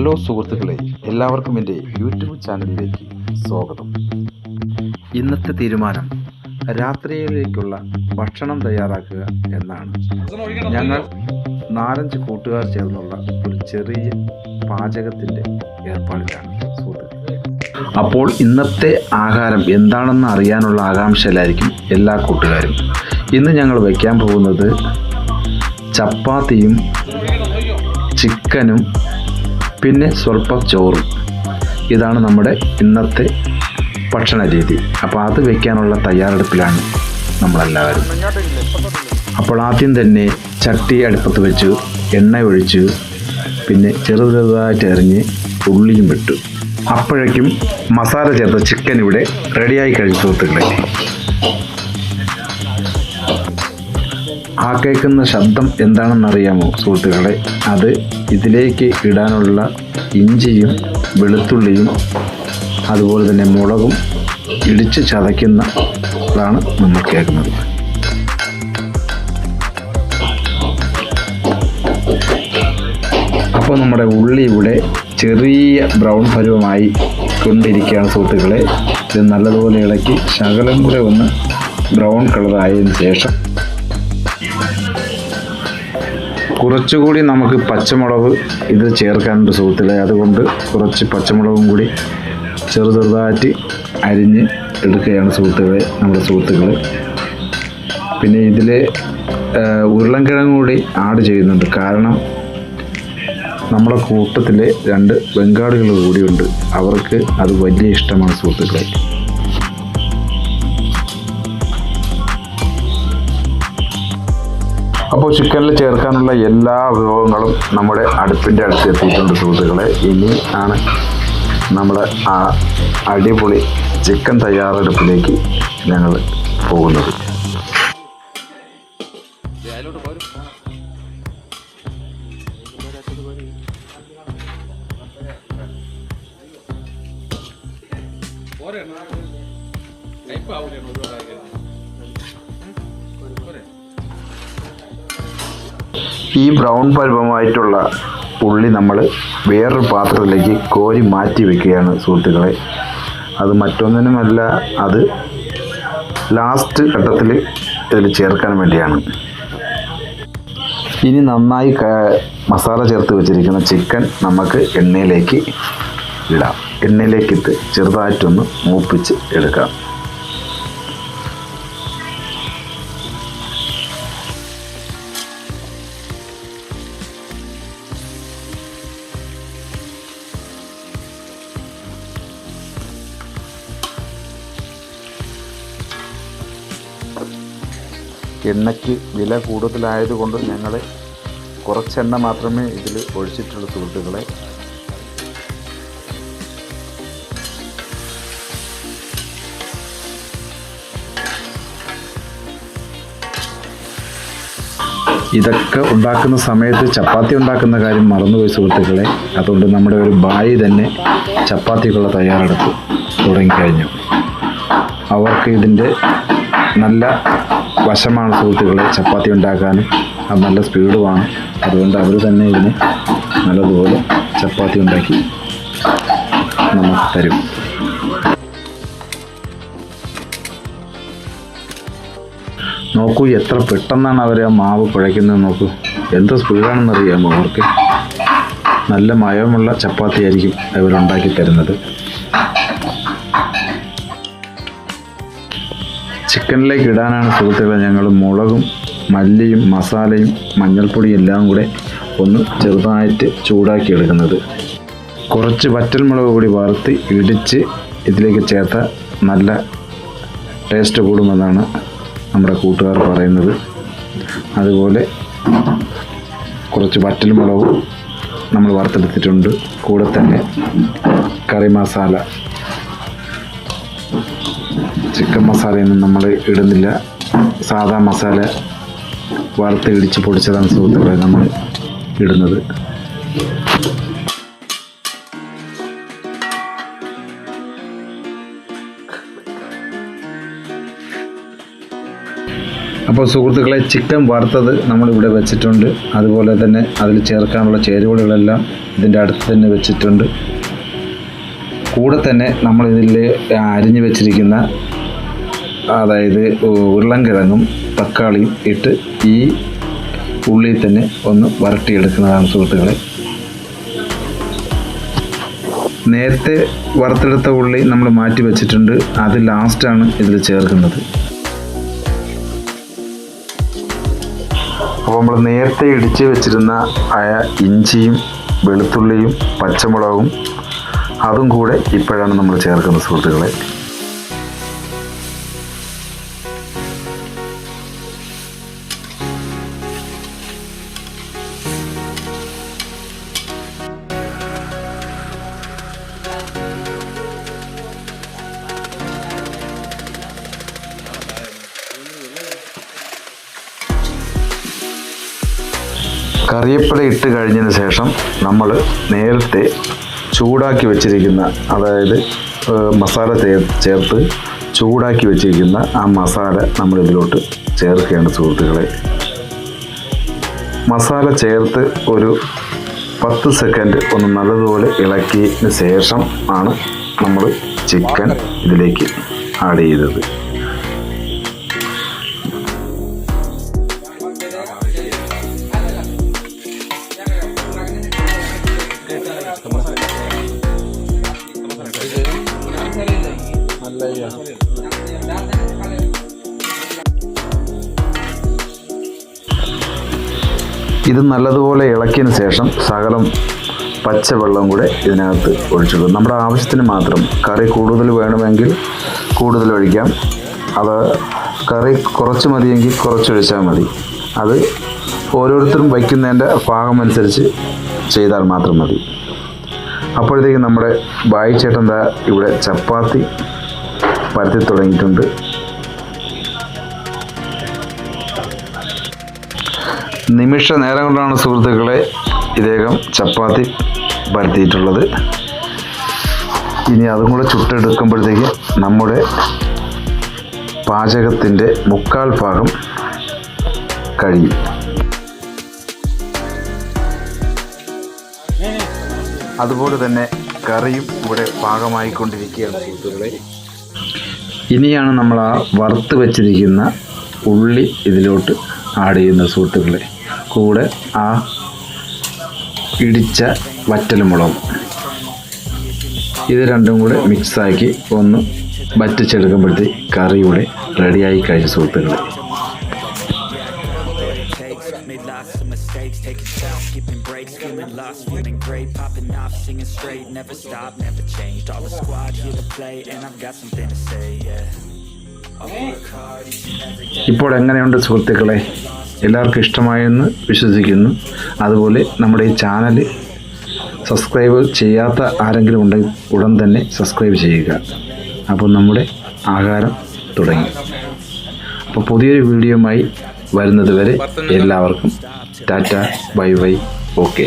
Hello സുഹൃത്തുക്കളെ എല്ലാവർക്കും എന്റെ യൂട്യൂബ് ചാനലിലേക്ക് സ്വാഗതം. ഇന്നത്തെ തീരുമാനം രാത്രിയിലേക്കുള്ള ഭക്ഷണം തയ്യാറാക്കുക എന്നാണ്. ഞങ്ങൾ നാലഞ്ച് കൂട്ടുകാർ ചേർന്നുള്ള ഒരു ചെറിയ പാചകത്തിന്റെ ഏർപ്പാടിലാണ് അപ്പോൾ ഇന്നത്തെ ആഹാരം എന്താണെന്ന് അറിയാനുള്ള ആകാംക്ഷയിലായിരിക്കും എല്ലാ കൂട്ടുകാരും. ഇന്ന് ഞങ്ങൾ വയ്ക്കാൻ പോകുന്നത് ചപ്പാത്തിയും ചിക്കനും പിന്നെ സ്വല്പം ചോറും. ഇതാണ് നമ്മുടെ ഇന്നത്തെ ഭക്ഷണ രീതി. അപ്പോൾ അത് വയ്ക്കാനുള്ള തയ്യാറെടുപ്പിലാണ് നമ്മളെല്ലാവരും. അപ്പോൾ ആദ്യം തന്നെ ചട്ടി അടുപ്പത്ത് വെച്ചു എണ്ണ ഒഴിച്ച് പിന്നെ ചെറു ചെറുതായിട്ട് എറിഞ്ഞ് ഉള്ളിയും വിട്ടു അപ്പോഴേക്കും മസാല ചേർത്ത ചിക്കൻ ഇവിടെ റെഡിയായി കഴിഞ്ഞു സുഹൃത്തുക്കളെ. ആ കേൾക്കുന്ന ശബ്ദം എന്താണെന്നറിയാമോ സുഹൃത്തുക്കളെ? അത് ഇതിലേക്ക് ഇടാനുള്ള ഇഞ്ചിയും വെളുത്തുള്ളിയും അതുപോലെ തന്നെ മുളകും ഇടിച്ച് ചതയ്ക്കുന്നതാണ് നമ്മൾ കേൾക്കുന്നത്. അപ്പോൾ നമ്മുടെ ഉള്ളി ഇവിടെ ചെറിയ ബ്രൗൺ പരുവമായി കൊണ്ടിരിക്കുകയാണ് സുഹൃത്തുക്കളെ. ഇത് നല്ലതുപോലെ ഇളക്കി ശകലം കൂടെ ഒന്ന് ബ്രൗൺ കളറായതിനു ശേഷം കുറച്ചുകൂടി നമുക്ക് പച്ചമുളക് ഇത് ചേർക്കാനുണ്ട് സുഹൃത്തുക്കളെ. അതുകൊണ്ട് കുറച്ച് പച്ചമുളകും കൂടി ചെറു ചെറുതായിട്ട് അരിഞ്ഞ് എടുക്കുകയാണ് സുഹൃത്തുക്കളെ നമ്മുടെ സുഹൃത്തുക്കൾ പിന്നെ ഇതിൽ ഉരുളൻകിഴങ്ങ് കൂടി ആഡ് ചെയ്യുന്നുണ്ട്. കാരണം നമ്മുടെ കൂട്ടത്തിൽ രണ്ട് ബംഗാളികൾ കൂടിയുണ്ട്. അവർക്ക് അത് വലിയ ഇഷ്ടമാണ് സുഹൃത്തുക്കളെ. അപ്പോൾ ചിക്കനിൽ ചേർക്കാനുള്ള എല്ലാ വിഭവങ്ങളും നമ്മുടെ അടുപ്പിന്റെ അടുത്ത് എത്തിയിട്ടുണ്ട് സുഹൃത്തുക്കളെ. ഇനി ആണ് നമ്മുടെ ആ അടിപൊളി ചിക്കൻ തയ്യാറെടുപ്പിലേക്ക് ഞങ്ങൾ പോകുന്നത്. ഈ ബ്രൗൺ പരുവമായിട്ടുള്ള ഉള്ളി നമ്മൾ വേറൊരു പാത്രത്തിലേക്ക് കോരി മാറ്റി വെക്കുകയാണ് സുഹൃത്തുക്കളെ. അത് മറ്റൊന്നിനുമല്ല അത് ലാസ്റ്റ് ഘട്ടത്തിൽ ഇതിൽ ചേർക്കാൻ വേണ്ടിയാണ്. ഇനി നന്നായി മസാല ചേർത്ത് വെച്ചിരിക്കുന്ന ചിക്കൻ നമുക്ക് എണ്ണയിലേക്ക് ഇടാം. എണ്ണയിലേക്ക് ഇട്ട് ചെറുതായിട്ടൊന്ന് മൂപ്പിച്ച് എടുക്കാം. എണ്ണയ്ക്ക് വില കൂടുതലായതുകൊണ്ട് ഞങ്ങൾ കുറച്ചെണ്ണ മാത്രമേ ഇതിൽ ഒഴിച്ചിട്ടുള്ളൂ സുഹൃത്തുക്കളെ. ഇതൊക്കെ ഉണ്ടാക്കുന്ന സമയത്ത് ചപ്പാത്തി ഉണ്ടാക്കുന്ന കാര്യം മറന്നുപോയി സുഹൃത്തുക്കളെ. അതുകൊണ്ട് നമ്മുടെ ഒരു ബായി തന്നെ ചപ്പാത്തിക്കുള്ള തയ്യാറെടുപ്പ് തുടങ്ങിക്കഴിഞ്ഞു അവർക്ക് ഇതിന്റെ നല്ല വശമാണ് സുഹൃത്തുക്കളെ. ചപ്പാത്തി ഉണ്ടാക്കാനും അത് നല്ല സ്പീഡുമാണ്. അതുകൊണ്ട് അവർ തന്നെ ഇതിന് നല്ലതുപോലെ ചപ്പാത്തി ഉണ്ടാക്കി നമുക്ക് തരും. നോക്കൂ എത്ര പെട്ടെന്നാണ് അവർ ആ മാവ് കുഴയ്ക്കുന്നത് നോക്കൂ. എന്ത് സ്പീഡാണെന്ന് അറിയാമോ അവർക്ക്? നല്ല മയമുള്ള ചപ്പാത്തി ആയിരിക്കും അവരുണ്ടാക്കി തരുന്നത്. ചിക്കനിലേക്ക് ഇടാനാണ് സുഹൃത്തുക്കളെ ഞങ്ങൾ മുളകും മല്ലിയും മസാലയും മഞ്ഞൾപ്പൊടിയും എല്ലാം കൂടെ ഒന്ന് ചെറുതായിട്ട് ചൂടാക്കി എടുക്കുന്നത്. കുറച്ച് വറ്റൽമുളക് കൂടി വറുത്ത് ഇടിച്ച് ഇതിലേക്ക് ചേർത്ത നല്ല ടേസ്റ്റ് കൂടുമെന്നാണ് നമ്മുടെ കൂട്ടുകാർ പറയുന്നത്. അതുപോലെ കുറച്ച് വറ്റൽമുളകും നമ്മൾ വറുത്തെടുത്തിട്ടുണ്ട്. കൂടെ തന്നെ കറി മസാല ചിക്കൻ മസാലയൊന്നും നമ്മൾ ഇടുന്നില്ല. സാധാ മസാല വറുത്ത് ഇടിച്ച് പൊടിച്ചതാണ് സുഹൃത്തുക്കളെ നമ്മൾ ഇടുന്നത്. അപ്പോൾ സുഹൃത്തുക്കളെ ചിക്കൻ വറുത്തത് നമ്മളിവിടെ വെച്ചിട്ടുണ്ട്. അതുപോലെ തന്നെ അതിൽ ചേർക്കാനുള്ള ചേരുവകളെല്ലാം ഇതിന്റെ അടുത്ത് തന്നെ വെച്ചിട്ടുണ്ട്. കൂടെ തന്നെ നമ്മളിതിൽ അരിഞ്ഞു വെച്ചിരിക്കുന്ന അതായത് ഉരുളൻകിഴങ്ങും തക്കാളിയും ഇട്ട് ഈ ഉള്ളിൽ തന്നെ ഒന്ന് വരട്ടിയെടുക്കുന്നതാണ് സുഹൃത്തുക്കളെ. നേരത്തെ വറുത്തെടുത്ത ഉള്ളി നമ്മൾ മാറ്റി വെച്ചിട്ടുണ്ട്. അത് ലാസ്റ്റാണ് ഇതിൽ ചേർക്കുന്നത്. അപ്പോൾ നമ്മൾ നേരത്തെ ഇടിച്ച് വെച്ചിരുന്ന ആയ ഇഞ്ചിയും വെളുത്തുള്ളിയും പച്ചമുളകും അതും കൂടെ ഇപ്പോഴാണ് നമ്മൾ ചേർക്കുന്ന സുഹൃത്തുക്കളെ. കറിയപ്പട ഇട്ട് കഴിഞ്ഞതിന് ശേഷം നമ്മൾ നേരത്തെ ചൂടാക്കി വെച്ചിരിക്കുന്ന അതായത് മസാല ചേർത്ത് ചൂടാക്കി വെച്ചിരിക്കുന്ന ആ മസാല നമ്മൾ ഇതിലോട്ട് ചേർക്കുകയാണ് സുഹൃത്തുക്കളെ. മസാല ചേർത്ത് ഒരു പത്ത് സെക്കൻഡ് ഒന്ന് നല്ലതുപോലെ ഇളക്കിയതിന് ശേഷം ആണ് നമ്മൾ ചിക്കൻ ഇതിലേക്ക് ആഡ് ചെയ്തത്. ഇത് നല്ലതുപോലെ ഇളക്കിയതിന് ശേഷം സകലം പച്ചവെള്ളം കൂടെ ഇതിനകത്ത് ഒഴിച്ചിടും. നമ്മുടെ ആവശ്യത്തിന് മാത്രം കറി കൂടുതൽ വേണമെങ്കിൽ കൂടുതൽ ഒഴിക്കാം. അത് കറി കുറച്ച് മതിയെങ്കിൽ കുറച്ചൊഴിച്ചാൽ മതി. അത് ഓരോരുത്തരും വയ്ക്കുന്നതിന്റെ പാകമനുസരിച്ച് ചെയ്താൽ മാത്രം മതി. അപ്പോഴത്തേക്കും നമ്മുടെ ബായി ചേട്ടൻ ഇവിടെ ചപ്പാത്തി പരത്തി തുടങ്ങിയിട്ടുണ്ട്. നിമിഷ നേരം കൊണ്ടാണ് സുഹൃത്തുക്കളെ ഇദ്ദേഹം ചപ്പാത്തി പരത്തിയിട്ടുള്ളത്. ഇനി അതും കൂടെ ചുട്ടെടുക്കുമ്പോഴത്തേക്ക് നമ്മുടെ പാചകത്തിന്റെ മുക്കാൽ ഭാഗം കഴിയും. അതുപോലെ തന്നെ കറിയും ഇവിടെ പാകമായിക്കൊണ്ടിരിക്കുകയാണ് സുഹൃത്തുക്കളെ. ഇനിയാണ് നമ്മൾ ആ വറുത്ത് വെച്ചിരിക്കുന്ന ഉള്ളി ഇതിലോട്ട് ആഡ് ചെയ്യുന്ന സുഹൃത്തുക്കളെ. കൂടെ ആ ഇടിച്ച വറ്റലുമുളകും ഇത് രണ്ടും കൂടെ മിക്സാക്കി ഒന്ന് വറ്റിച്ചെടുക്കുമ്പോഴത്തേക്ക് കറിയുടെ റെഡിയായി കഴിഞ്ഞ സുഹൃത്തുക്കളെ. Feeling lost, feeling great, popping off, singing straight Never stop, never changed, all the squad here to play And I've got something to say, yeah ഇപ്പോൾ എങ്ങനെയുണ്ട് സുഹൃത്തുക്കളെ എല്ലാവർക്കും ഇഷ്ടമായെന്ന് വിശ്വസിക്കുന്നു അതുപോലെ നമ്മുടെ ഈ ചാനൽ സബ്സ്ക്രൈബ് ചെയ്യാത്ത ആരെങ്കിലും ഉണ്ടെങ്കിൽ ഉടൻ തന്നെ സബ്സ്ക്രൈബ് ചെയ്യുക അപ്പോൾ നമ്മുടെ ആഹാരം തുടങ്ങി അപ്പോൾ പുതിയൊരു വീഡിയോയുമായി വരുന്നത് വരെ എല്ലാവർക്കും ടാറ്റ ബൈ ബൈ ഓക്കെ.